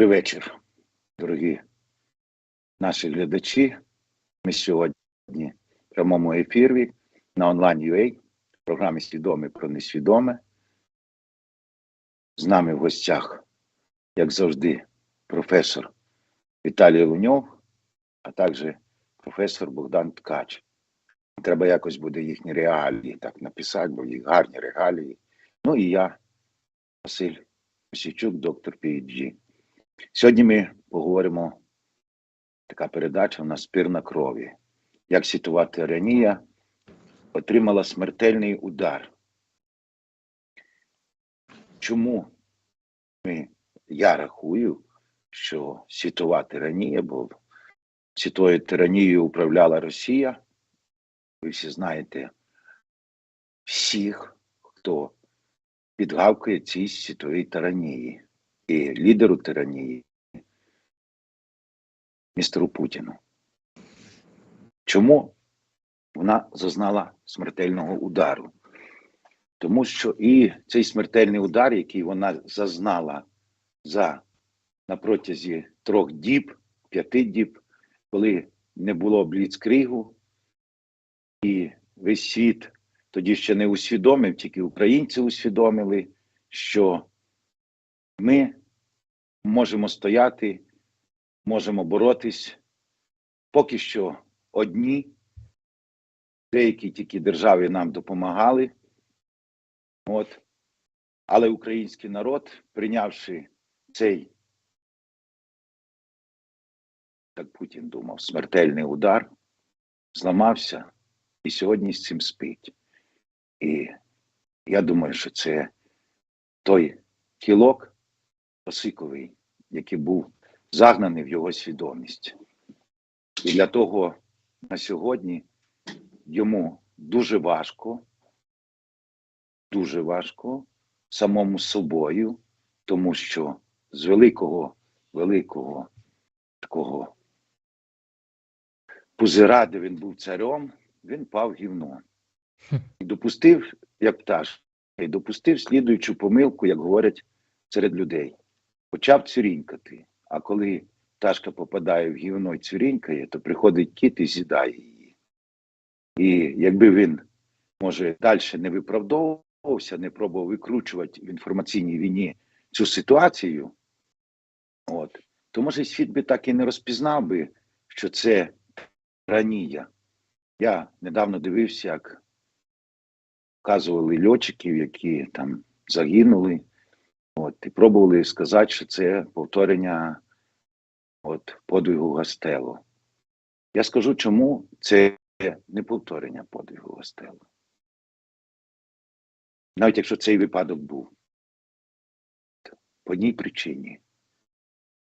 Добрий вечір, дорогі наші глядачі. Ми сьогодні в прямому ефірі на онлайн UA в програмі Свідоме про несвідоме. З нами в гостях, як завжди, професор Віталій Луньов, а також професор Богдан Ткач. Треба якось буде їхні реалії так написати, бо їх гарні регалії. Ну і я, Василь Осічук, доктор PhD. Сьогодні ми поговоримо. Така передача у нас спір на крові. Як світова тиранія отримала смертельний удар. Чому ми, я рахую, що світова тиранія, бо світовою тиранією управляла Росія. Ви всі знаєте всіх, хто підгавкує цій світовій тиранії і лідеру тиранії містеру Путіну. Чому вона зазнала смертельного удару? Тому що і цей смертельний удар, який вона зазнала за на протязі трьох діб, п'яти діб, коли не було бліцкригу, і весь світ тоді ще не усвідомив, тільки українці усвідомили, що ми можемо стояти, можемо боротись. Поки що одні, деякі тільки держави нам допомагали. От. Але український народ, прийнявши цей, як Путін думав, смертельний удар, зламався і сьогодні з цим спить. І я думаю, що це той кілок осиковий, який був загнаний в його свідомість. І для того на сьогодні йому дуже важко, дуже важко самому собою, тому що з великого, великого такого пузира, де він був царем, він пав гівно. І допустив, як пташ, і допустив слідуючу помилку, як говорять серед людей. Почав цюрінькати. А коли пташка попадає в гівно і цвірінькає, то приходить кіт і з'їдає її. І якби він, може, далі не виправдовувався, не пробував викручувати в інформаційній війні цю ситуацію, от, то може світ би так і не розпізнав би, що це ранія. Я недавно дивився, як вказували льотчиків, які там загинули. От, і пробували сказати, що це повторення от, подвигу Гастело. Я скажу, чому це не повторення подвигу Гастело. Навіть якщо цей випадок був. По одній причині,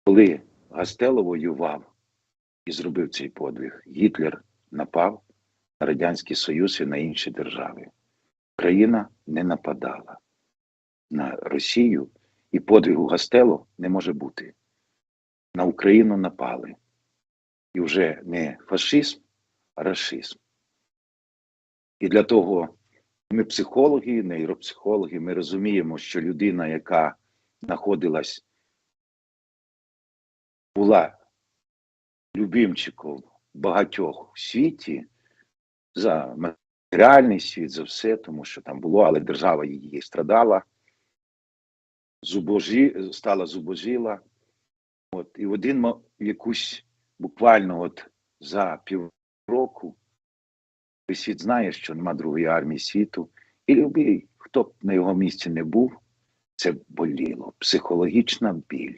коли Гастело воював і зробив цей подвиг, Гітлер напав на Радянський Союз і на інші держави. Країна не нападала на Росію і подвигу Гастело не може бути. На Україну напали. І вже не фашизм, а расизм. І для того ми психологи, нейропсихологи, ми розуміємо, що людина, яка знаходилась, була любимчиком багатьох в світі за матеріальний світ, за все, тому що там було, але держава її страдала зубожі, стала зубожіла. От, і один якусь буквально от за півроку весь світ знає, що нема другої армії світу. І любий, хто б на його місці не був, це боліло. Психологічна біль,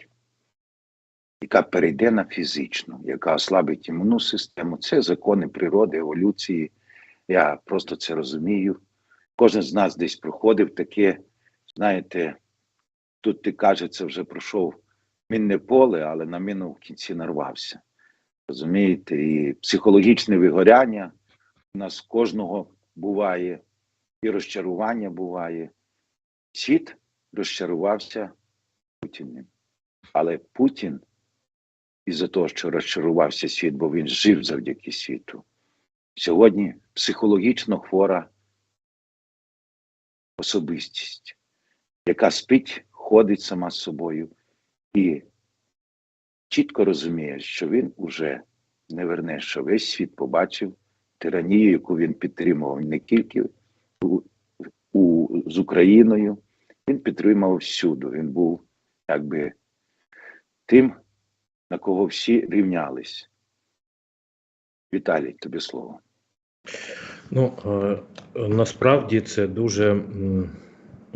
яка перейде на фізичну, яка ослабить імунну систему. Це закони природи, еволюції. Я просто це розумію. Кожен з нас десь проходив таке, знаєте, тут ти каже, це вже пройшов мінне поле, але на міну в кінці нарвався. Розумієте, і психологічне вигоряння у нас кожного буває, і розчарування буває. Світ розчарувався Путіним. Але Путін, із-за того, що розчарувався світ, бо він жив завдяки світу, сьогодні психологічно хвора особистість, яка спить, ходить сама з собою і чітко розуміє, що він уже не верне, що весь світ побачив тиранію, яку він підтримував не тільки у, у, з Україною, він підтримував всюди. Він був якби тим, на кого всі рівнялись. Віталій, тобі слово. Ну е, насправді це дуже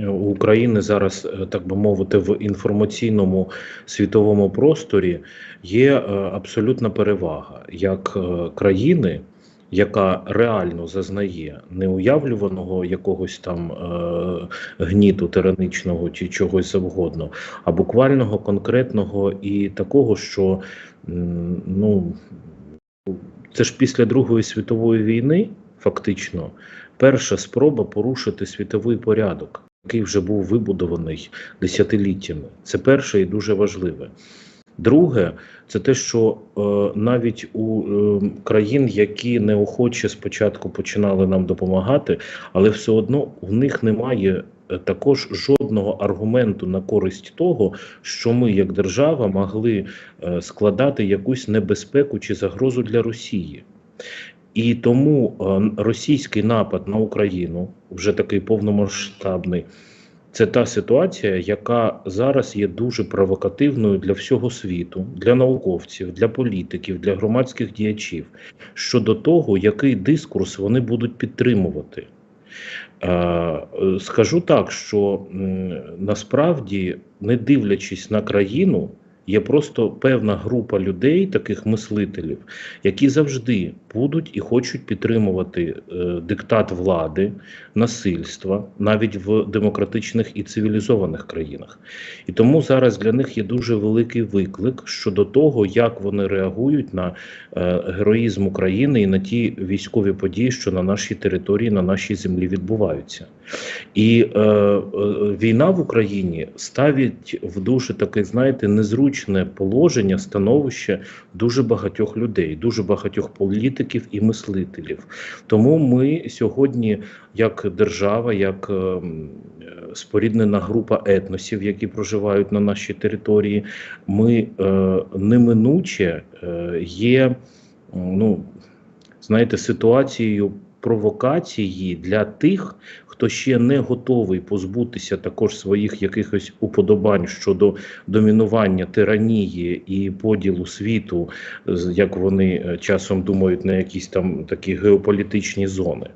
України зараз, е, так би мовити, в інформаційному світовому просторі є е, абсолютна перевага як е, країни, яка реально зазнає неуявлюваного якогось там е, гніту тираничного чи чогось завгодно, а буквального конкретного і такого, що ну це ж після Другої світової війни, фактично, перша спроба порушити світовий порядок, який вже був вибудований десятиліттями. Це перше і дуже важливе. Друге, це те, що е, навіть у е, країн, які неохоче спочатку починали нам допомагати, але все одно у них немає е, також жодного аргументу на користь того, що ми, як держава, могли е, складати якусь небезпеку чи загрозу для Росії. І тому е, російський напад на Україну, вже такий повномасштабний, це та ситуація, яка зараз є дуже провокативною для всього світу, для науковців, для політиків, для громадських діячів щодо того, який дискурс вони будуть підтримувати. Е, е, Скажу так, що насправді, не дивлячись на країну, є просто певна група людей, таких мислителів, які завжди будуть і хочуть підтримувати е, диктат влади, насильства, навіть в демократичних і цивілізованих країнах. І тому зараз для них є дуже великий виклик щодо того, як вони реагують на е, героїзм України і на ті військові події, що на нашій території, на нашій землі відбуваються. І е, е, війна в Україні ставить в дуже таке, знаєте, незручне положення, становище дуже багатьох людей, дуже багатьох політиків і мислителів. Тому ми сьогодні, як держава, як е, м, е, споріднена група етносів, які проживають на нашій території, ми е, неминуче е, є, ну знаєте, ситуацією провокації для тих, хто ще не готовий позбутися також своїх якихось уподобань щодо домінування тиранії і поділу світу, як вони е, часом думають на якісь там такі геополітичні зони.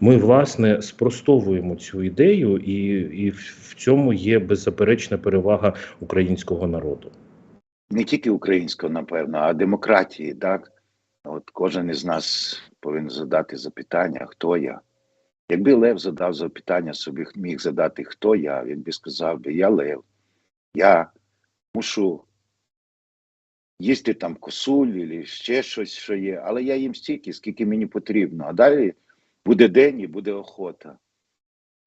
Ми власне спростовуємо цю ідею, і, і в цьому є беззаперечна перевага українського народу. не тільки українського, напевно, а демократії, так? От кожен із нас повинен задати запитання, хто я. Якби Лев задав запитання собі, міг задати, хто я, він би сказав би, я Лев, я мушу їсти там косуль або ще щось, що є, але я їм стільки, скільки мені потрібно. А далі буде день і буде охота.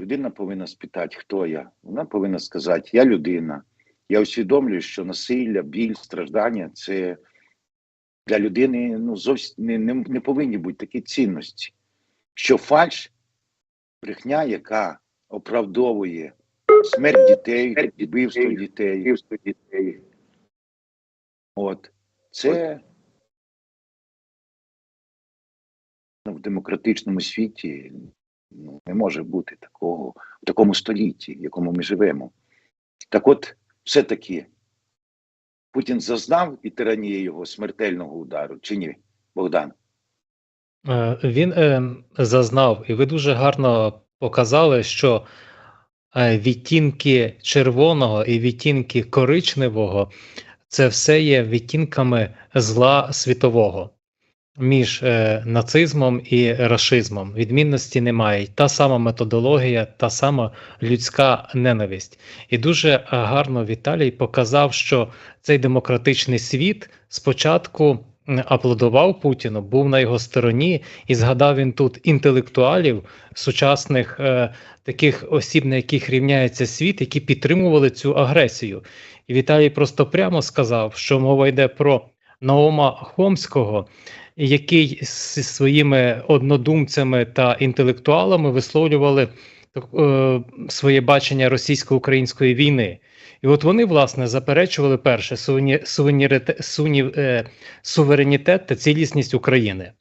Людина повинна спитати, хто я. Вона повинна сказати, я людина. Я усвідомлюю, що насилля, біль, страждання це для людини ну, зовсім не, не, не повинні бути такі цінності. Що фальш, брехня, яка оправдовує смерть дітей, вбивство дітей, дітей. От це ну, в демократичному світі ну, не може бути такого в такому столітті, в якому ми живемо. Так от, все-таки Путін зазнав і тиранії його смертельного удару, чи ні, Богдан? Е, Він е, зазнав, і ви дуже гарно показали, що е, відтінки червоного і відтінки коричневого це все є відтінками зла світового між е, нацизмом і рашизмом. Відмінності немає. Та сама методологія, та сама людська ненависть. І дуже е, гарно Віталій показав, що цей демократичний світ спочатку аплодував Путіну, був на його стороні, і згадав він тут інтелектуалів, сучасних е, таких осіб, на яких рівняється світ, які підтримували цю агресію. І Віталій просто прямо сказав, що мова йде про Наома Хомського, який зі своїми однодумцями та інтелектуалами висловлювали е, своє бачення російсько-української війни. І от вони, власне, заперечували перше суверені- суверенітет, суні- е, суверенітет та цілісність України.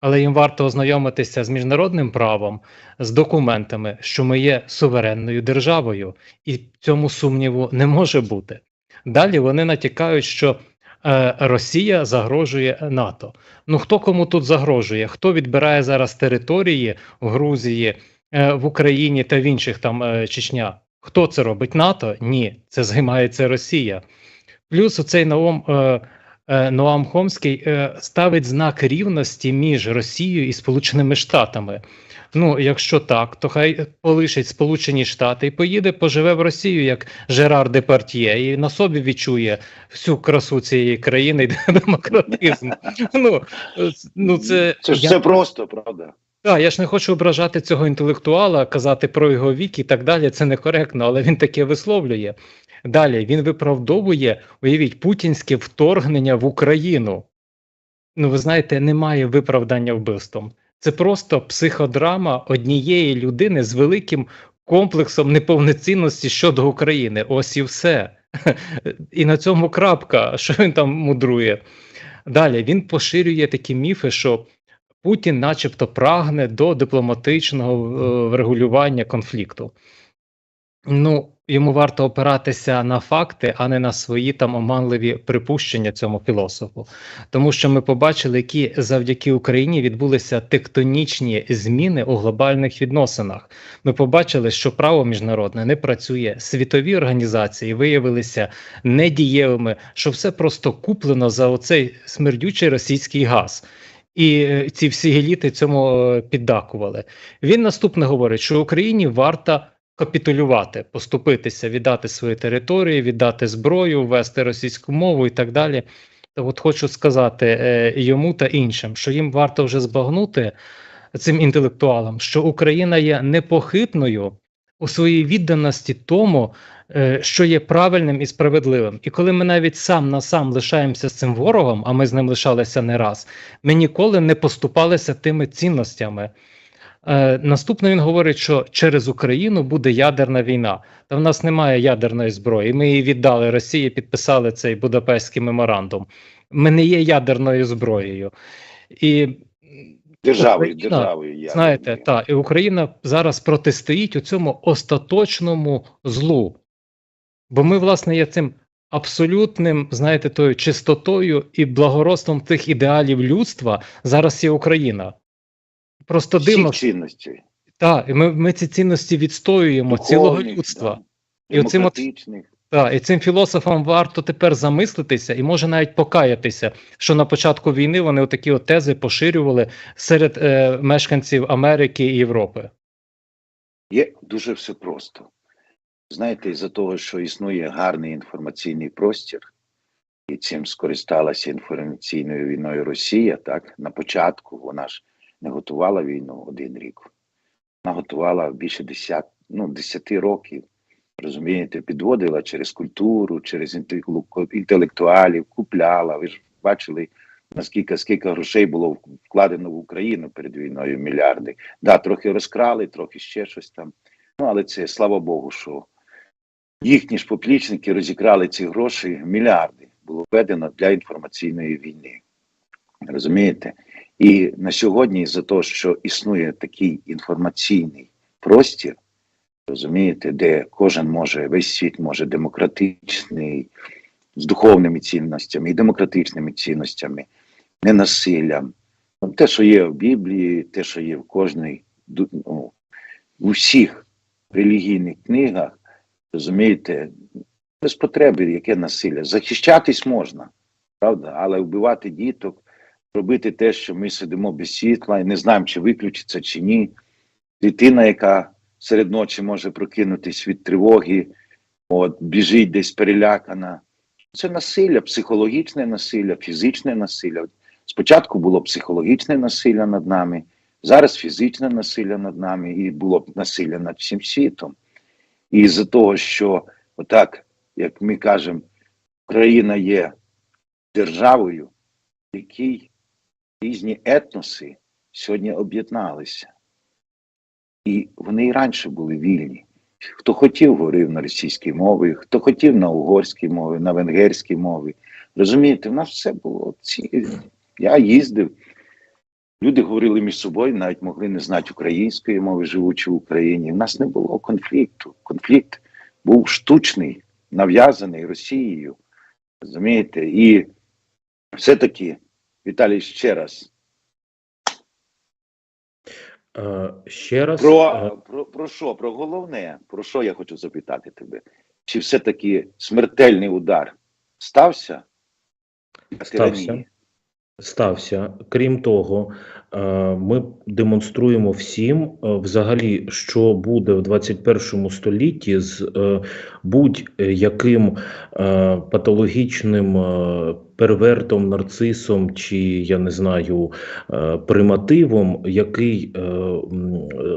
Але їм варто ознайомитися з міжнародним правом, з документами, що ми є суверенною державою, і цьому сумніву не може бути. Далі вони натякають, що е, Росія загрожує НАТО. Ну хто кому тут загрожує? Хто відбирає зараз території в Грузії, е, в Україні та в інших там е, Чечня? Хто це робить? НАТО? Ні, це займається Росія. Плюс оцей Наом, е, е, Ноам Хомський е, ставить знак рівності між Росією і Сполученими Штатами. Ну, якщо так, то хай полишить Сполучені Штати і поїде, поживе в Росію, як Жерар Департьє, і на собі відчує всю красу цієї країни і демократизм. Ну, е, ну це, Це ж все просто, правда? Так, я ж не хочу ображати цього інтелектуала, казати про його вік і так далі. Це некоректно, але він таке висловлює. Далі він виправдовує, уявіть, путінське вторгнення в Україну. Ну, ви знаєте, немає виправдання вбивством. Це просто психодрама однієї людини з великим комплексом неповноцінності щодо України. Ось і все. І на цьому крапка, що він там мудрує. Далі він поширює такі міфи, що Путін, начебто, прагне до дипломатичного е, врегулювання конфлікту. Ну, йому варто опиратися на факти, а не на свої там оманливі припущення цьому філософу. Тому що ми побачили, які завдяки Україні відбулися тектонічні зміни у глобальних відносинах. Ми побачили, що право міжнародне не працює, світові організації виявилися недієвими, що все просто куплено за оцей смердючий російський газ. І е, ці всі еліти цьому е, піддакували. Він наступне говорить, що Україні варто капітулювати, поступитися, віддати свої території, віддати зброю, ввести російську мову і так далі. То от хочу сказати е, йому та іншим, що їм варто вже збагнути цим інтелектуалам, що Україна є непохитною у своїй відданості тому, е, що є правильним і справедливим. І коли ми навіть сам на сам лишаємося з цим ворогом, а ми з ним лишалися не раз, ми ніколи не поступалися тими цінностями. Е, наступне він говорить, що через Україну буде ядерна війна. Та в нас немає ядерної зброї. Ми її віддали Росії, підписали цей Будапештський меморандум. Ми не є ядерною зброєю. І Державою, Україна, державою. я знаєте, розумію. та і Україна зараз протистоїть у цьому остаточному злу. Бо ми, власне, є цим абсолютним, знаєте, тою чистотою і благородством тих ідеалів людства зараз є Україна. Просто дивно, цінності. так, і ми, ми ці цінності відстоюємо цілого людства. да, І оцим от-. Так, і цим філософам варто тепер замислитися і може навіть покаятися, що на початку війни вони отакі от тези поширювали серед е, мешканців Америки і Європи. Є дуже все просто. Знаєте, із-за того, що існує гарний інформаційний простір, і цим скористалася інформаційною війною Росія, так, на початку вона ж не готувала війну один рік. Вона готувала більше 10, ну, 10 років. Розумієте, підводила через культуру, через інтелектуалів, купляла. Ви ж бачили, наскільки скільки грошей було вкладено в Україну перед війною мільярди. Да, трохи розкрали, трохи ще щось там. Ну, але це слава Богу, що їхні ж поплічники розікрали ці гроші, мільярди було введено для інформаційної війни. Розумієте? І на сьогодні, за те, що існує такий інформаційний простір, розумієте, де кожен може, весь світ може демократичний, з духовними цінностями і демократичними цінностями, ненасиллям. Ну, Те, що є в Біблії, те, що є в кожній, ну, у всіх релігійних книгах, розумієте, без потреби яке насилля. Захищатись можна, правда, але вбивати діток, робити те, що ми сидимо без світла і не знаємо, чи виключиться, чи ні. Дитина, яка серед ночі може прокинутись від тривоги, от, біжить десь перелякана. Це насилля, психологічне насилля, фізичне насилля. Спочатку було психологічне насилля над нами, зараз фізичне насилля над нами, і було насилля над всім світом. І з-за того, що отак, як ми кажемо, Україна є державою, в якій різні етноси сьогодні об'єдналися. І вони і раніше були вільні. Хто хотів, говорив на російській мові, хто хотів на угорській мові, на венгерській мові. Розумієте, в нас все було. Ці... Я їздив. Люди говорили між собою, навіть могли не знати української мови, живучи в Україні. У нас не було конфлікту. Конфлікт був штучний, нав'язаний Росією. Розумієте? І все-таки, Віталій, ще раз. Е, Ще раз Про, е, про, про що? Про головне, про що я хочу запитати тебе? Чи все-таки смертельний удар стався? Стався. стався. Крім того, е, ми демонструємо всім взагалі, що буде в 21 столітті з будь-яким патологічним первертом, нарцисом чи я не знаю е, примативом, який е,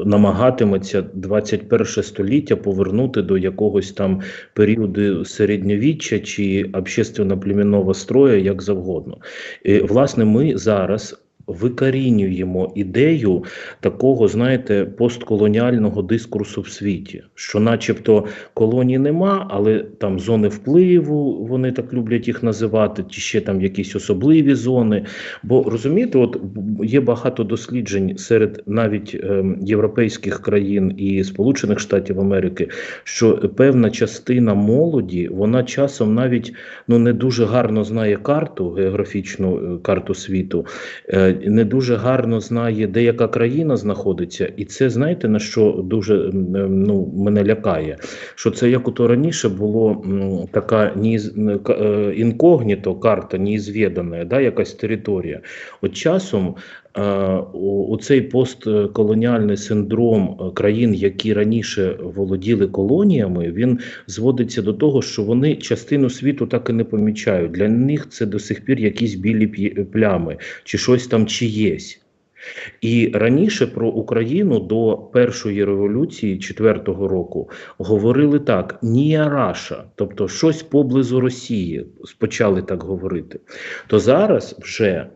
намагатиметься 21 століття повернути до якогось там періоду середньовіччя чи общественно-племінного строю, як завгодно. І, власне, ми зараз викорінюємо ідею такого, знаєте, постколоніального дискурсу в світі, що, начебто, колоній нема, але там зони впливу, вони так люблять їх називати, чи ще там якісь особливі зони. Бо розумієте, от є багато досліджень серед навіть ем, європейських країн і Сполучених Штатів Америки, що певна частина молоді, вона часом навіть ну не дуже гарно знає карту, географічну е, карту світу, е, не дуже гарно знає, де яка країна знаходиться, і це знаєте на що дуже е, ну мене лякає. Що це як ото раніше було така ні е, інкогніто карта, неізвідана, да, якась територія. От часом е, у, у цей постколоніальний синдром е, країн, які раніше володіли колоніями, він зводиться до того, що вони частину світу так і не помічають. Для них це до сих пір якісь білі плями чи щось там чиєсь. І раніше про Україну до першої революції четвертого року говорили так: Нія Раша, тобто щось поблизу Росії, почали так говорити. То зараз вже е,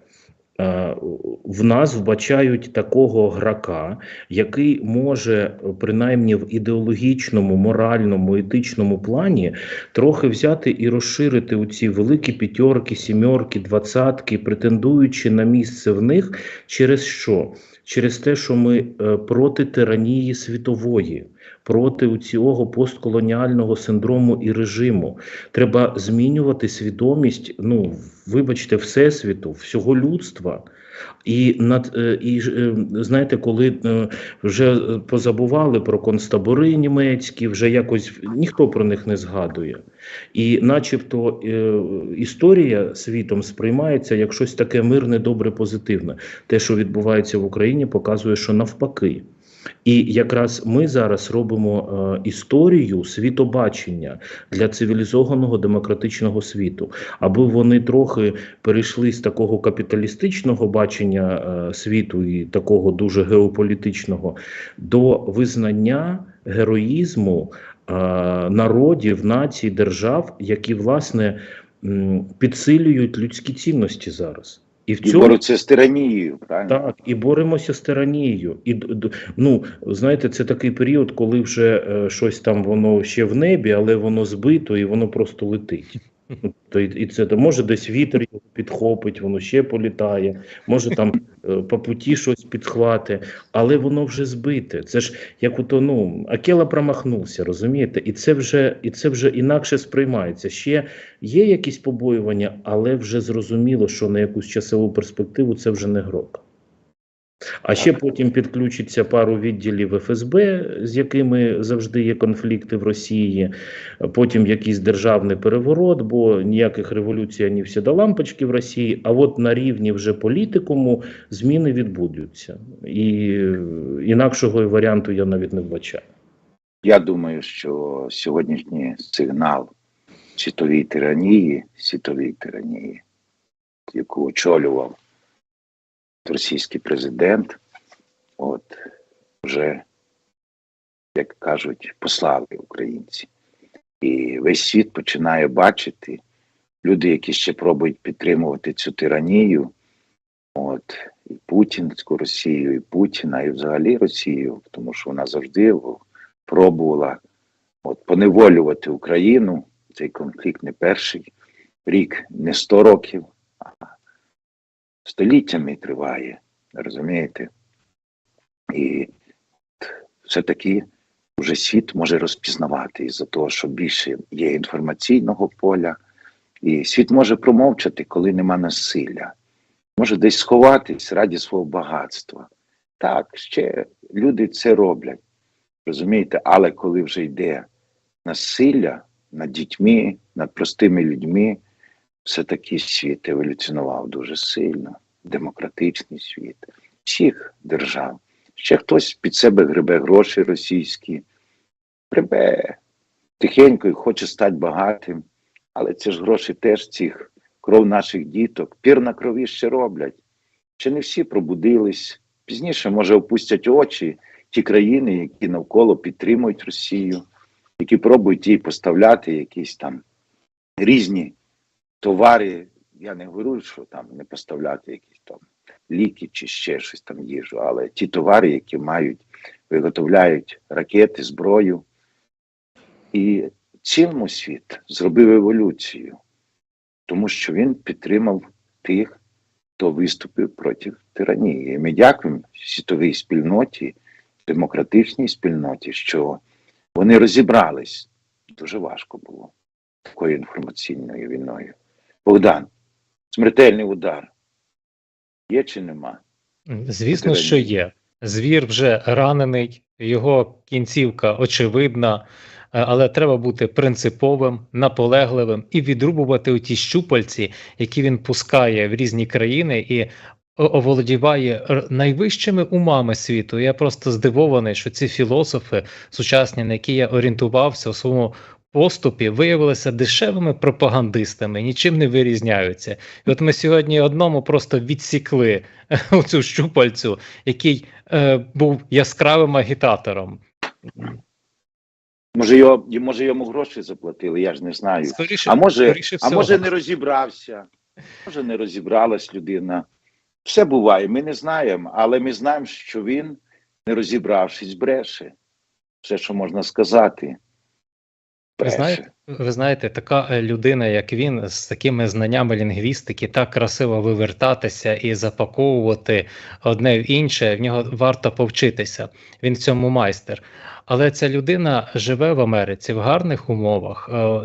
в нас вбачають такого грака, який може, принаймні в ідеологічному, моральному, етичному плані, трохи взяти і розширити у ці великі п'ятерки, сімерки, двадцятки, претендуючи на місце в них через що? Через те, що ми е, проти тиранії світової, проти цього постколоніального синдрому і режиму. Треба змінювати свідомість, ну вибачте, всесвіту, всього людства. І над е, і е, знаєте, коли е, вже позабували про концтабори німецькі, вже якось ніхто про них не згадує. І, начебто, історія світом сприймається як щось таке мирне, добре, позитивне. Те, що відбувається в Україні, показує, що навпаки. І якраз ми зараз робимо е, історію світобачення для цивілізованого демократичного світу, аби вони трохи перейшли з такого капіталістичного бачення е, світу і такого дуже геополітичного до визнання героїзму е, народів, націй, держав, які власне підсилюють людські цінності зараз. І в І цьому з тиранією, правильно? так, і боремося з тиранією. І ну, знаєте, це такий період, коли вже е, щось там воно ще в небі, але воно збито і воно просто летить. То і, і це то може десь вітер його підхопить, воно ще політає, може там е, по путі щось підхвати, але воно вже збите. Це ж як ото, ну, Акела промахнувся, розумієте? І це вже і це вже інакше сприймається. Ще є якісь побоювання, але вже зрозуміло, що на якусь часову перспективу це вже не грок. А ще потім підключиться пару відділів ФСБ, з якими завжди є конфлікти в Росії. Потім якийсь державний переворот, бо ніяких революцій ані всі до лампочки в Росії. А от на рівні вже політикуму зміни відбудуться. І інакшого варіанту я навіть не вбачаю. Я думаю, що сьогоднішній сигнал світовій тиранії, світовій тиранії, яку очолював російський президент, от вже, як кажуть, послали українці. І весь світ починає бачити люди, які ще пробують підтримувати цю тиранію, от, і путінську Росію, і Путіна, і взагалі Росію, тому що вона завжди пробувала от, поневолювати Україну. Цей конфлікт не перший рік, не 100 років, а століттями триває. Розумієте? І все-таки вже світ може розпізнавати із-за того, що більше є інформаційного поля, і світ може промовчати, коли нема насилля, може десь сховатись раді свого багатства. Так, ще люди це роблять, розумієте, але коли вже йде насилля над дітьми, над простими людьми, все-таки світ еволюціонував дуже сильно, демократичний світ, всіх держав. Ще хтось під себе гребе гроші російські, гребе тихенько і хоче стати багатим, але це ж гроші теж цих кров наших діток. Пір на крові ще роблять. Ще не всі пробудились. Пізніше, може, опустять очі ті країни, які навколо підтримують Росію, які пробують їй поставляти якісь там різні товари. Я не говорю, що там не поставляти якісь там ліки чи ще щось там їжу, але ті товари, які мають, виготовляють ракети, зброю. І цілому світ зробив еволюцію, тому що він підтримав тих, хто виступив проти тиранії. І ми дякуємо світовій спільноті, демократичній спільноті, що вони розібрались. Дуже важко було такою інформаційною війною. Богдан, смертельний удар. Є чи нема? Звісно, що є. Звір вже ранений, його кінцівка очевидна, е, але треба бути принциповим, наполегливим і відрубувати ті щупальці, які він пускає в різні країни і оволодіває найвищими умами світу. Я просто здивований, що ці філософи сучасні, на які я орієнтувався у своєму поступі, виявилися дешевими пропагандистами, нічим не вирізняються. І от ми сьогодні одному просто відсікли цю щупальцю, який е, був яскравим агітатором. Може, його, може йому гроші заплатили, я ж не знаю. Скоріше, А може, скоріше а може не розібрався, може не розібралась людина. Все буває, ми не знаємо, але ми знаємо, що він, не розібравшись, бреше. Все, що можна сказати. Ви знаєте, ви знаєте, така е, людина, як він, з такими знаннями лінгвістики, так красиво вивертатися і запаковувати одне в інше. В нього варто повчитися. Він в цьому майстер. Але ця людина живе в Америці в гарних умовах. е,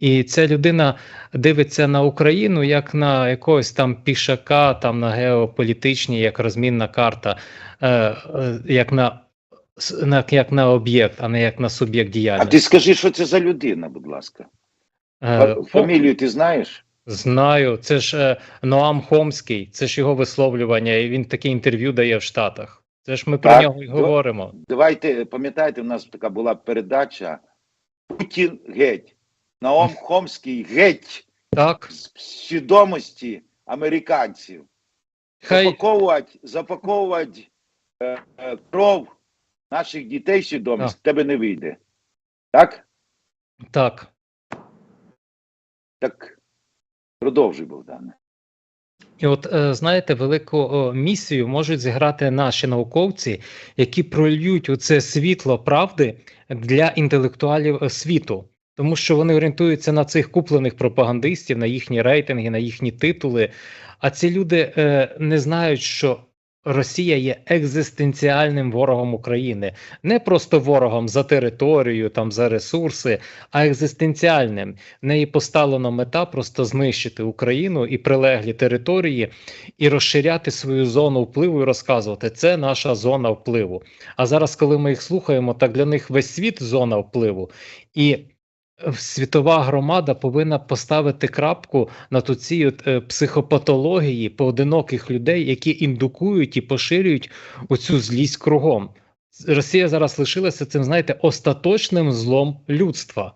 І ця людина дивиться на Україну як на якогось там пішака, там на геополітичній, як розмінна карта, е, як на як на об'єкт, а не як на суб'єкт А ти скажи, що це за людина, будь ласка. Е, Фамілію ти знаєш? Знаю, це ж е, Ноам Хомський, це ж його висловлювання, і він таке інтерв'ю дає в Штатах. Це ж ми про нього і говоримо. Давайте, пам'ятаєте, в нас така була передача Путін геть. Наом Хомський геть Так, з свідомості американців. хай Запаковувати, запаковувати е, е, кров наших дітей свідомість в тебе не вийде. Так? так. Так продовжуй, Богдане. І от е, знаєте, велику місію можуть зіграти наші науковці, які прольють оце світло правди для інтелектуалів е, світу. Тому що вони орієнтуються на цих куплених пропагандистів, на їхні рейтинги, на їхні титули. А ці люди е, не знають, що Росія є екзистенціальним ворогом України, не просто ворогом за територію, там за ресурси, а екзистенціальним. В неї поставлена мета просто знищити Україну і прилеглі території, і розширяти свою зону впливу і розказувати, це наша зона впливу. А зараз, коли ми їх слухаємо, так для них весь світ зона впливу. І світова громада повинна поставити крапку на ту цій от, е, психопатології поодиноких людей, які індукують і поширюють оцю злість кругом. Росія зараз лишилася цим, знаєте, остаточним злом людства,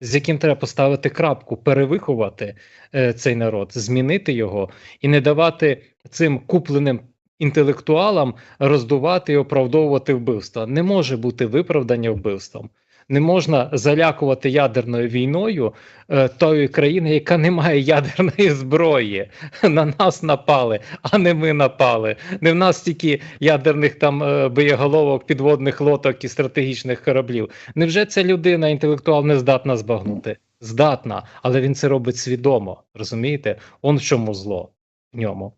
з яким треба поставити крапку, перевиховати е, цей народ, змінити його і не давати цим купленим інтелектуалам роздувати і оправдовувати вбивства. Не може бути виправдання вбивством. Не можна залякувати ядерною війною е, тої країни, яка не має ядерної зброї. На нас напали, а не ми напали. Не в нас стільки ядерних там е, боєголовок, підводних лодок і стратегічних кораблів. Невже ця людина інтелектуал не здатна збагнути? Здатна, але він це робить свідомо. Розумієте? Он в чому зло в ньому.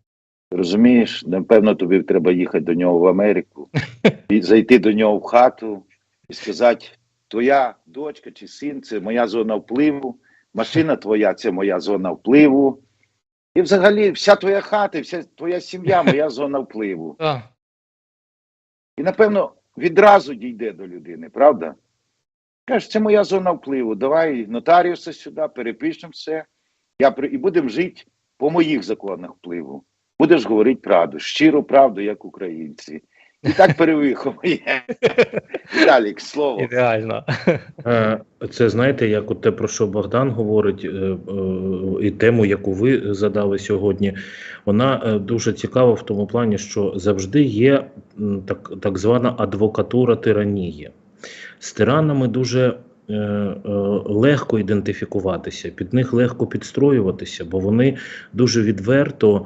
Розумієш, напевно, тобі треба їхати до нього в Америку і зайти до нього в хату і сказати: твоя дочка чи син це моя зона впливу, машина твоя це моя зона впливу. І взагалі вся твоя хата, вся твоя сім'я моя зона впливу. І напевно відразу дійде до людини, правда? Каже, це моя зона впливу. Давай нотаріуса сюди, перепишемо все. Я при... І будемо жити по моїх законах впливу. Будеш говорити правду, щиру правду, як українці. І так перевиховує. Віталік, слово. Ідеально. Це знаєте, як от те, про що Богдан говорить, е, е, і тему, яку ви задали сьогодні, вона е, дуже цікава в тому плані, що завжди є так, так звана адвокатура тиранії. З тиранами дуже легко ідентифікуватися, під них легко підстроюватися, бо вони дуже відверто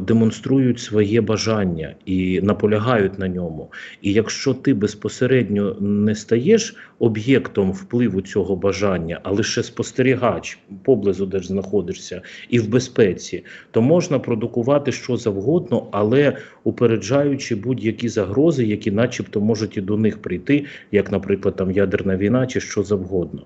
демонструють своє бажання і наполягають на ньому. І якщо ти безпосередньо не стаєш об'єктом впливу цього бажання, а лише спостерігач поблизу, де ж знаходишся, і в безпеці, то можна продукувати що завгодно, але упереджаючи будь-які загрози, які, начебто, можуть і до них прийти, як, наприклад, там ядерна війна чи що завгодно.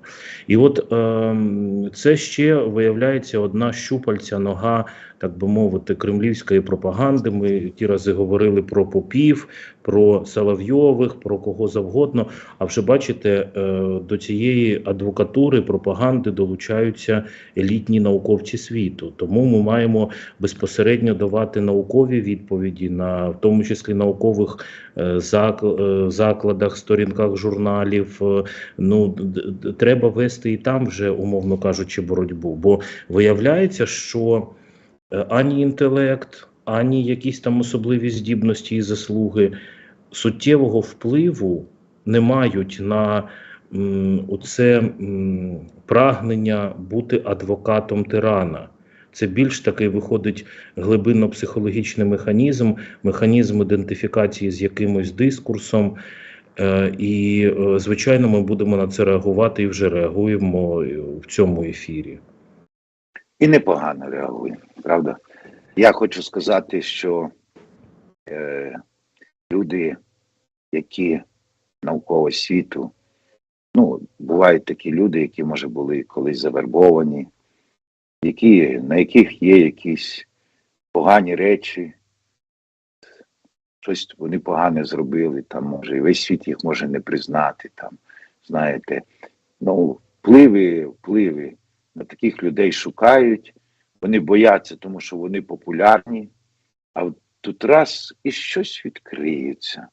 І от ем, це ще виявляється одна щупальця, нога, так би мовити, кремлівської пропаганди. Ми ті рази говорили про попів, про Соловйових, про кого завгодно. А вже бачите, е, до цієї адвокатури пропаганди долучаються елітні науковці світу. Тому ми маємо безпосередньо давати наукові відповіді на в тому числі наукових е, е, закладах, сторінках журналів. Ну треба вести і там вже, умовно кажучи, боротьбу. Бо виявляється, що ані інтелект, ані якісь там особливі здібності і заслуги суттєвого впливу не мають на м, прагнення бути адвокатом тирана. Це більш такий виходить глибинно-психологічний механізм, механізм ідентифікації з якимось дискурсом. Е, І, е, звичайно, ми будемо на це реагувати і вже реагуємо е, в цьому ефірі. І непогано реагує, правда? Я хочу сказати, що е, люди, які наукового світу, ну, бувають такі люди, які, може, були колись завербовані, які, на яких є якісь погані речі, щось вони погане зробили, там, може, і весь світ їх може не признати, там, знаєте. Ну, впливи, впливи таких людей шукають, вони бояться, тому що вони популярні, а тут раз і щось відкриється.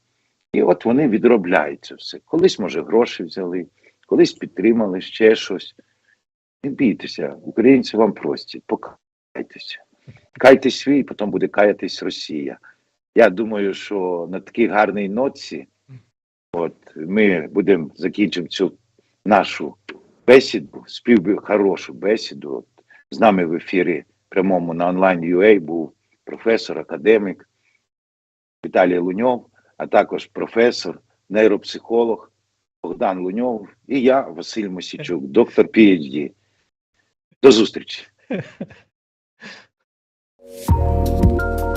І от вони відробляють це все. Колись, може, гроші взяли, колись підтримали ще щось. Не бійтеся, українці вам прості, покайтеся. Кайтесь свій, потім буде каятись Росія. Я думаю, що на такій гарній ноці от, ми будемо закінчимо цю нашу бесіду, спів хорошу бесіду. От, з нами в ефірі прямому на онлайн UA був професор, академік Віталій Луньов, а також професор, нейропсихолог Богдан Луньов і я, Василь Мосічук, доктор PhD. До зустрічі.